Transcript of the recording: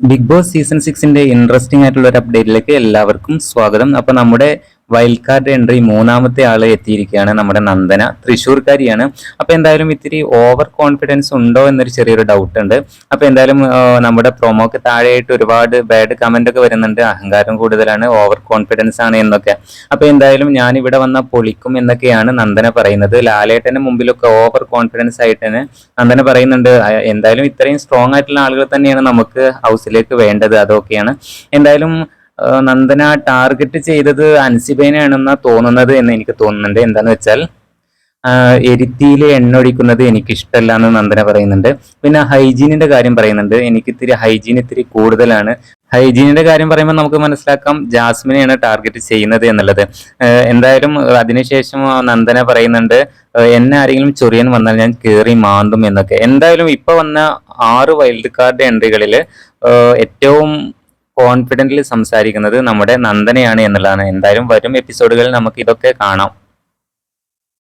Big boss season സിക്സിന്റെ interesting ആയിട്ടുള്ള ഒരു അപ്ഡേറ്റിലേക്ക് എല്ലാവർക്കും സ്വാഗതം. അപ്പൊ നമ്മുടെ വൈൽഡ് കാർഡ് എൻട്രി മൂന്നാമത്തെ ആൾ എത്തിയിരിക്കുകയാണ് നമ്മുടെ നന്ദന. തൃശ്ശൂർക്കാരിയാണ്. അപ്പോൾ എന്തായാലും ഇത്തിരി ഓവർ കോൺഫിഡൻസ് ഉണ്ടോ എന്നൊരു ചെറിയൊരു ഡൗട്ട് ഉണ്ട്. അപ്പോൾ എന്തായാലും നമ്മുടെ പ്രൊമോക്ക് താഴെയായിട്ട് ഒരുപാട് ബാഡ് കമന്റ് ഒക്കെ വരുന്നുണ്ട്. അഹങ്കാരം കൂടുതലാണ് ഓവർ കോൺഫിഡൻസ് ആണ് എന്നൊക്കെ. അപ്പൊ എന്തായാലും ഞാൻ ഇവിടെ വന്ന പൊളിക്കും എന്നൊക്കെയാണ് നന്ദന പറയുന്നത്. ലാലേട്ടന്റെ മുമ്പിലൊക്കെ ഓവർ കോൺഫിഡൻസ് ആയിട്ട് തന്നെ നന്ദന പറയുന്നുണ്ട്. എന്തായാലും ഇത്രയും സ്ട്രോങ് ആയിട്ടുള്ള ആളുകൾ തന്നെയാണ് നമുക്ക് ഹൗസിലേക്ക് വേണ്ടത്. അതൊക്കെയാണ്. എന്തായാലും നന്ദന ടാർഗറ്റ് ചെയ്തത് അൻസിബേനെയാണെന്നാ തോന്നുന്നത് എന്ന് എനിക്ക് തോന്നുന്നുണ്ട്. എന്താന്ന് വെച്ചാൽ എരിത്തിയിൽ എണ്ണ ഒഴിക്കുന്നത് എനിക്ക് ഇഷ്ടമല്ല എന്ന് നന്ദന പറയുന്നുണ്ട്. പിന്നെ ഹൈജീനിന്റെ കാര്യം പറയുന്നുണ്ട്. എനിക്ക് ഇത്തിരി ഹൈജീൻ ഇത്തിരി കൂടുതലാണ്. ഹൈജീനിന്റെ കാര്യം പറയുമ്പോൾ നമുക്ക് മനസ്സിലാക്കാം ജാസ്മിനെയാണ് ടാർഗറ്റ് ചെയ്യുന്നത് എന്നുള്ളത്. എന്തായാലും അതിനുശേഷം നന്ദന പറയുന്നുണ്ട് എന്നെ ആരെങ്കിലും ചൊറിയാൻ വന്നാൽ ഞാൻ കയറി മാന്തും എന്നൊക്കെ. എന്തായാലും ഇപ്പൊ വന്ന ആറ് വൈൽഡ് കാർഡ് എൻട്രികളിൽ ഏറ്റവും കോൺഫിഡന്റിൽ സംസാരിക്കുന്നത് നമ്മുടെ നന്ദനയാണ് എന്നുള്ളതാണ്. എന്തായാലും വരും എപ്പിസോഡുകളിൽ നമുക്ക് ഇതൊക്കെ കാണാം.